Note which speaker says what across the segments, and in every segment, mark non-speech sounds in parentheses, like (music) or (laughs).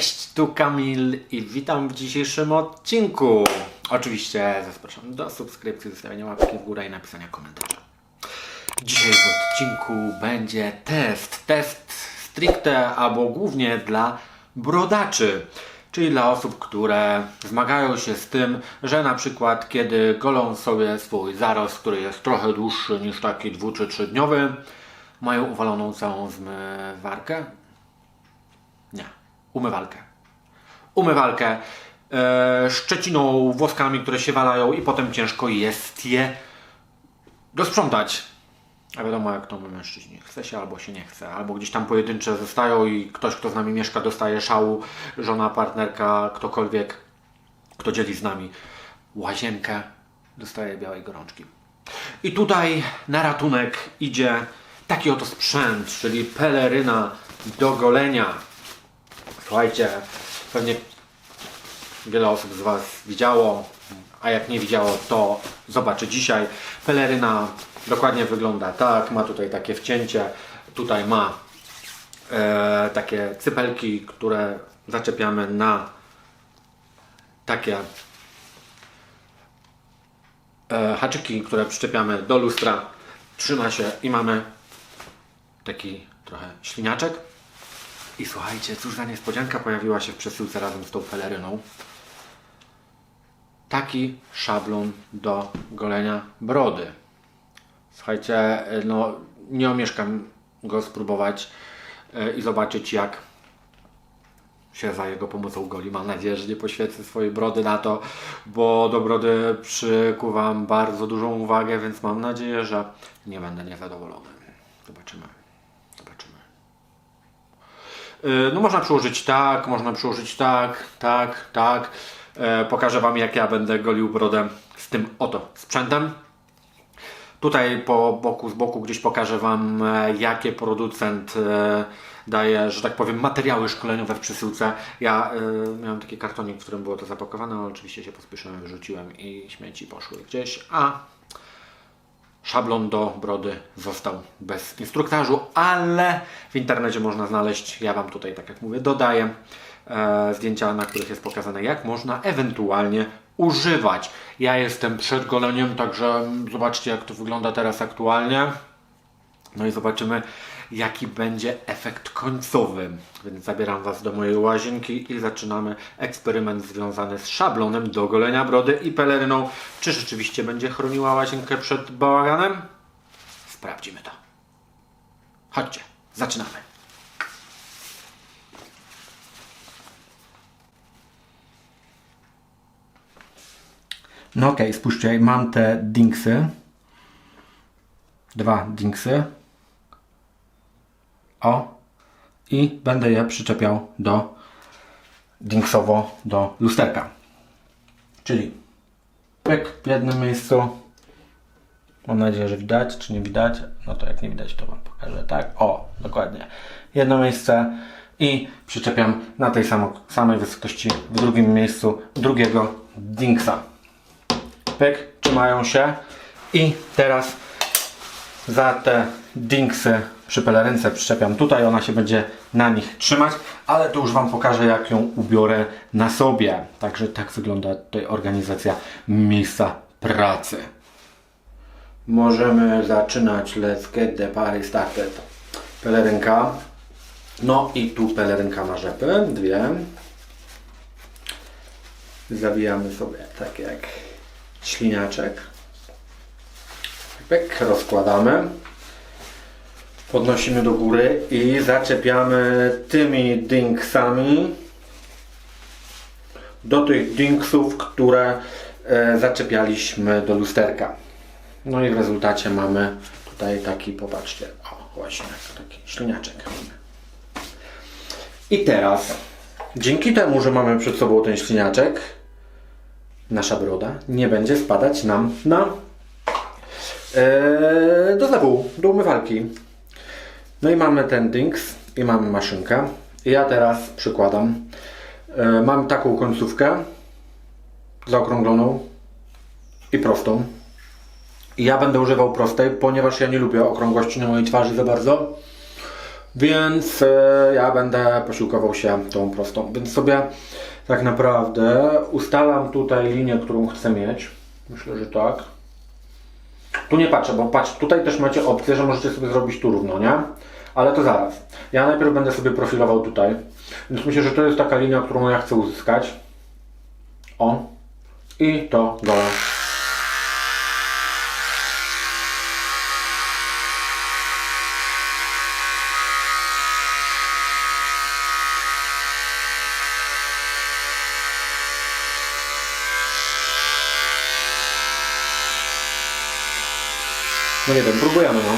Speaker 1: Cześć, tu Kamil i witam w dzisiejszym odcinku. Oczywiście zapraszam do subskrypcji, zostawienia łapki w górę i napisania komentarza. Dzisiaj w odcinku będzie test. Test stricte albo głównie dla brodaczy. Czyli dla osób, które zmagają się z tym, że na przykład kiedy golą sobie swój zarost, który jest trochę dłuższy niż taki dwu czy trzydniowy, mają uwaloną całą zmywarkę. Umywalkę. Umywalkę e, szczeciną, włoskami, które się walają i potem ciężko jest je dosprzątać. A wiadomo jak to my mężczyźni. Chce się albo się nie chce. Albo gdzieś tam pojedyncze zostają i ktoś, kto z nami mieszka, dostaje szału. Żona, partnerka, ktokolwiek, kto dzieli z nami łazienkę, dostaje białej gorączki. I tutaj na ratunek idzie taki oto sprzęt, czyli peleryna do golenia. Słuchajcie, pewnie wiele osób z Was widziało, a jak nie widziało, to zobaczy dzisiaj. Peleryna dokładnie wygląda tak, ma tutaj takie wcięcie, tutaj ma e, takie cypelki, które zaczepiamy na takie e, haczyki, które przyczepiamy do lustra. Trzyma się i mamy taki trochę śliniaczek. I słuchajcie, cóż za niespodzianka pojawiła się w przesyłce razem z tą peleryną. Taki szablon do golenia brody. Słuchajcie, no nie omieszkam go spróbować e, i zobaczyć jak się za jego pomocą goli. Mam nadzieję, że nie poświęcę swojej brody na to, bo do brody przykuwam bardzo dużą uwagę, więc mam nadzieję, że nie będę niezadowolony. Zobaczymy. Zobaczymy. Yy, No można przyłożyć tak, można przyłożyć tak, tak, tak. E, Pokażę Wam jak ja będę golił brodę z tym oto sprzętem. Tutaj po boku, z boku gdzieś pokażę Wam, e, jakie producent e, daje, że tak powiem, materiały szkoleniowe w przesyłce. Ja e, miałem taki kartonik, w którym było to zapakowane, ale oczywiście się pospieszyłem, wyrzuciłem i śmieci poszły gdzieś, a szablon do brody został bez instruktażu, ale w internecie można znaleźć, ja Wam tutaj, tak jak mówię, dodaję e, zdjęcia, na których jest pokazane, jak można ewentualnie używać. Ja jestem przed goleniem, także zobaczcie, jak to wygląda teraz aktualnie. No i zobaczymy, jaki będzie efekt końcowy. Więc zabieram Was do mojej łazienki i zaczynamy eksperyment związany z szablonem do golenia brody i peleryną. Czy rzeczywiście będzie chroniła łazienkę przed bałaganem? Sprawdzimy to. Chodźcie, zaczynamy. No okej, okay, spójrzcie, mam te dingsy. Dwa dingsy. O. I będę je przyczepiał do dingsowo do lusterka. Czyli pyk w jednym miejscu. Mam nadzieję, że widać, czy nie widać. No to jak nie widać, to Wam pokażę. Tak, o, dokładnie. Jedno miejsce i przyczepiam na tej samej wysokości w drugim miejscu drugiego dingsa. Pyk, trzymają się i teraz za te dingsy przy pelerynce przyczepiam tutaj, ona się będzie na nich trzymać, ale to już Wam pokażę jak ją ubiorę na sobie. Także tak wygląda tutaj organizacja miejsca pracy. Możemy zaczynać. Let's get the party started. Pelerynka. No i tu pelerynka ma rzepy, dwie. Zawijamy sobie tak jak śliniaczek. Pyk, rozkładamy. Podnosimy do góry i zaczepiamy tymi dingsami do tych dingsów, które e, zaczepialiśmy do lusterka. No i w rezultacie mamy tutaj taki, popatrzcie, o właśnie, taki śliniaczek. I teraz, dzięki temu, że mamy przed sobą ten śliniaczek, nasza broda nie będzie spadać nam na do zlewu, do umywalki. No i mamy ten dings i mamy maszynkę. I ja teraz przykładam. Eee, mam taką końcówkę zaokrągloną i prostą. I ja będę używał prostej, ponieważ ja nie lubię okrągłości na mojej twarzy za bardzo. Więc e, ja będę posiłkował się tą prostą. Więc sobie tak naprawdę ustalam tutaj linię, którą chcę mieć. Myślę, że tak. Tu nie patrzę, bo patrz, tutaj też macie opcję, że możecie sobie zrobić tu równo, nie? Ale to zaraz. Ja najpierw będę sobie profilował tutaj. Więc myślę, że to jest taka linia, którą ja chcę uzyskać. O. I to dole. No nie wiem, próbujemy no.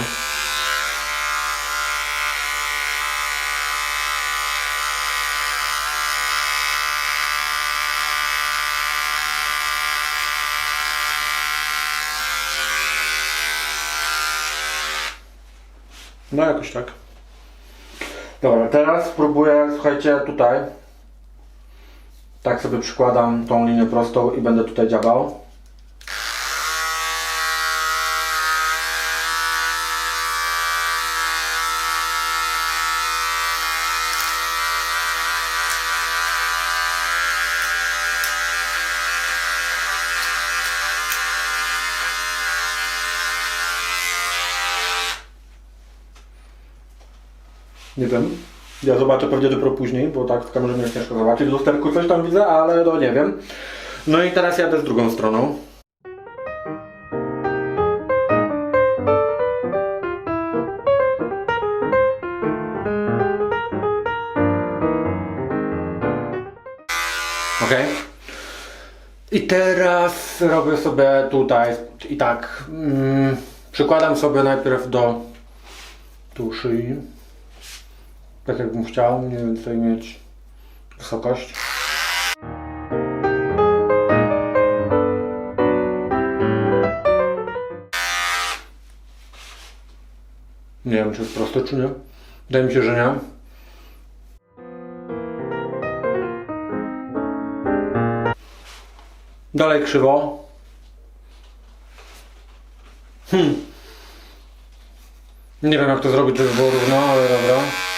Speaker 1: No jakoś tak. Dobra, teraz spróbuję, słuchajcie, tutaj. Tak sobie przykładam tą linię prostą i będę tutaj działał. Nie wiem. Ja zobaczę pewnie dopiero później, bo tak w kamerze mnie ciężko zobaczyć. W lusterku coś tam widzę, ale no nie wiem. No i teraz jadę z drugą stroną. Ok. I teraz robię sobie tutaj i tak. Mm, przykładam sobie najpierw do tu szyi tak jakbym chciał mniej więcej mieć wysokość. Nie wiem, czy jest proste, czy nie. Wydaje mi się, że nie. Dalej krzywo. Hmm. Nie wiem, jak to zrobić, żeby było równo, ale dobra.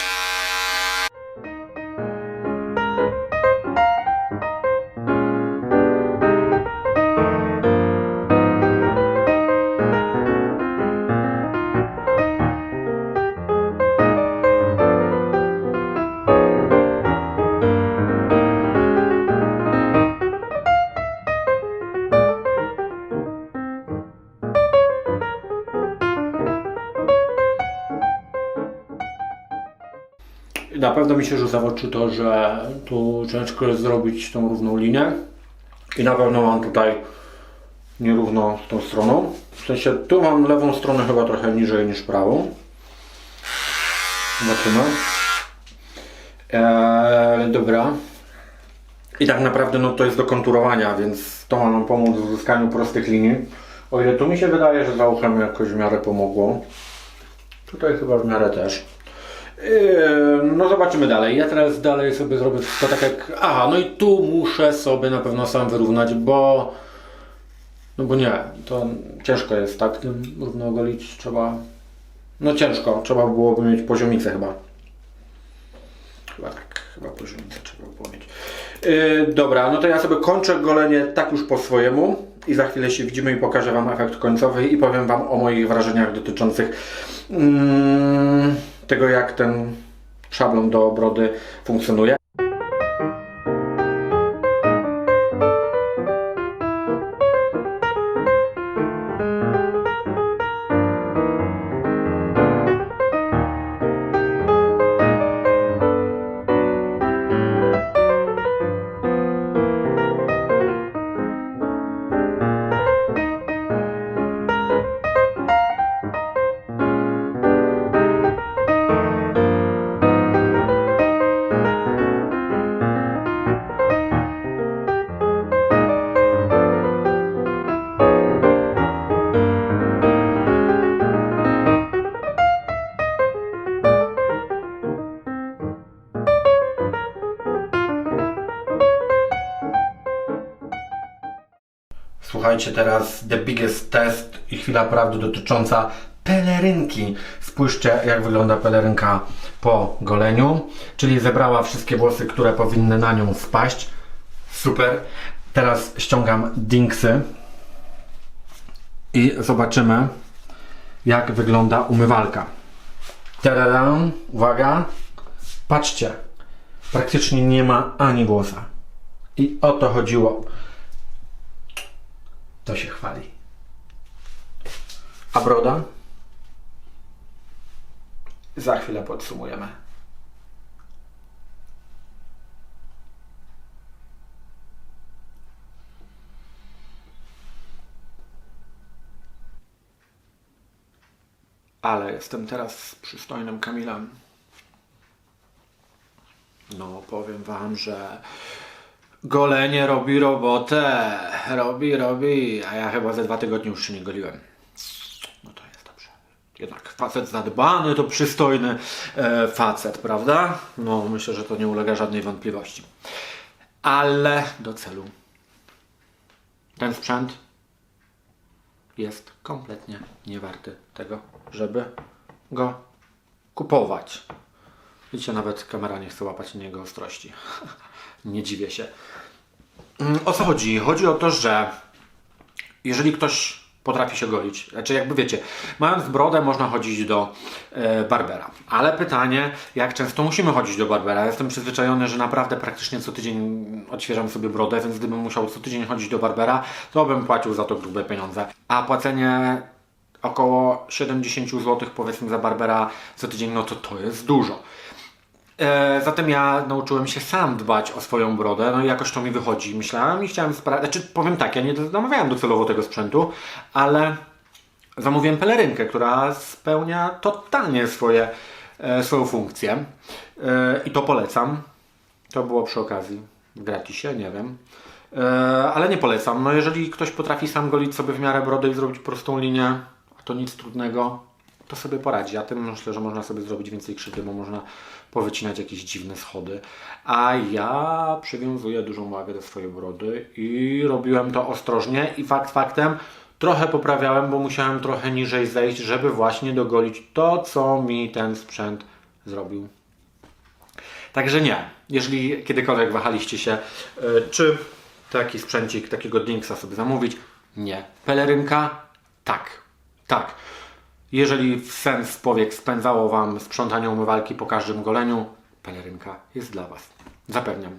Speaker 1: Na pewno mi się rzuca w oczy to, że tu ciężko jest zrobić tą równą linię. I na pewno mam tutaj nierówno tą stroną. W sensie tu mam lewą stronę chyba trochę niżej niż prawą. Zobaczymy. Eee, dobra. I tak naprawdę no, to jest do konturowania, więc to ma nam pomóc w uzyskaniu prostych linii. O ile tu mi się wydaje, że za uchem jakoś w miarę pomogło. Tutaj chyba w miarę też. Yy, No zobaczymy dalej. Ja teraz dalej sobie zrobię wszystko tak jak... Aha, no i tu muszę sobie na pewno sam wyrównać, bo... No bo nie, to ciężko jest, tak? Tym równo ogolić trzeba... No ciężko, trzeba byłoby mieć poziomicę chyba. Chyba tak, chyba poziomicę trzeba było mieć. Yy, dobra, no to ja sobie kończę golenie tak już po swojemu i za chwilę się widzimy i pokażę Wam efekt końcowy i powiem Wam o moich wrażeniach dotyczących mm, tego, jak ten szablon do brody funkcjonuje. Słuchajcie teraz the biggest test i chwila prawdy dotycząca pelerynki. Spójrzcie jak wygląda pelerynka po goleniu, czyli zebrała wszystkie włosy, które powinny na nią spaść. Super. Teraz ściągam dinksy i zobaczymy, jak wygląda umywalka. Tararam, uwaga, patrzcie, praktycznie nie ma ani włosa. I o to chodziło. To się chwali. A broda? Za chwilę podsumujemy. Ale jestem teraz przystojnym Kamilem. No, powiem wam, że golenie robi robotę. Robi, robi. A ja chyba ze dwa tygodnie już się nie goliłem. No to jest dobrze. Jednak facet zadbany to przystojny e, facet, prawda? No, myślę, że to nie ulega żadnej wątpliwości. Ale do celu. Ten sprzęt jest kompletnie niewarty tego, żeby go kupować. Widzicie, nawet kamera nie chce łapać niego ostrości. (laughs) nie dziwię się. Mm, O co chodzi? Chodzi o to, że jeżeli ktoś potrafi się golić, znaczy jakby wiecie, mając brodę można chodzić do e, barbera, ale pytanie, jak często musimy chodzić do barbera? Jestem przyzwyczajony, że naprawdę praktycznie co tydzień odświeżam sobie brodę, więc gdybym musiał co tydzień chodzić do barbera, to bym płacił za to grube pieniądze. A płacenie około 70 zł powiedzmy za barbera co tydzień, no to to jest dużo. E, zatem ja nauczyłem się sam dbać o swoją brodę, no i jakoś to mi wychodzi. Myślałem i chciałem sprawdzić, znaczy powiem tak, ja nie zamawiałem docelowo tego sprzętu, ale zamówiłem pelerynkę, która spełnia totalnie swoje, e, swoją funkcję e, i to polecam. To było przy okazji, w gratisie, nie wiem. E, ale nie polecam. No jeżeli ktoś potrafi sam golić sobie w miarę brody i zrobić prostą linię, to nic trudnego, to sobie poradzi. A tym myślę, że można sobie zrobić więcej krzywdy, bo można powycinać jakieś dziwne schody. A ja przywiązuję dużą wagę do swojej brody i robiłem to ostrożnie i fakt faktem trochę poprawiałem, bo musiałem trochę niżej zejść, żeby właśnie dogolić to, co mi ten sprzęt zrobił. Także nie. Jeżeli kiedykolwiek wahaliście się, y, czy taki sprzęcik, takiego Dinksa sobie zamówić, nie. Pelerynka? Tak. Tak. Jeżeli w sens powiek spędzało Wam sprzątanie umywalki po każdym goleniu, pelerynka jest dla Was. Zapewniam.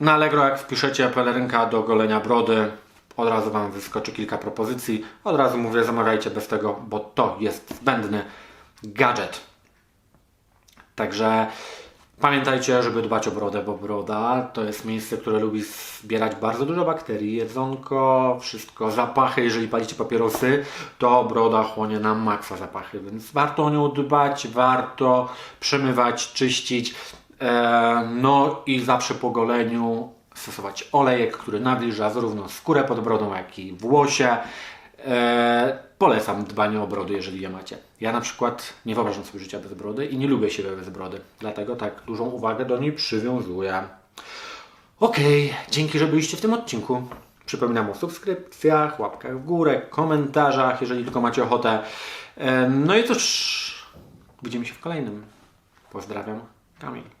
Speaker 1: Na Allegro jak wpiszecie pelerynka do golenia brody, od razu Wam wyskoczy kilka propozycji. Od razu mówię, zamawiajcie bez tego, bo to jest zbędny gadżet. Także pamiętajcie, żeby dbać o brodę, bo broda to jest miejsce, które lubi zbierać bardzo dużo bakterii, jedzonko, wszystko, zapachy. Jeżeli palicie papierosy, to broda chłonie na maksa zapachy, więc warto o nią dbać, warto przemywać, czyścić. E, no i zawsze po goleniu stosować olejek, który nawilża zarówno skórę pod brodą, jak i włosie. E, polecam dbanie o brody, jeżeli je macie. Ja na przykład nie wyobrażam sobie życia bez brody i nie lubię siebie bez brody. Dlatego tak dużą uwagę do niej przywiązuję. Okej, dzięki, że byliście w tym odcinku. Przypominam o subskrypcjach, łapkach w górę, komentarzach, jeżeli tylko macie ochotę. E, No i cóż, widzimy się w kolejnym. Pozdrawiam, Kamil.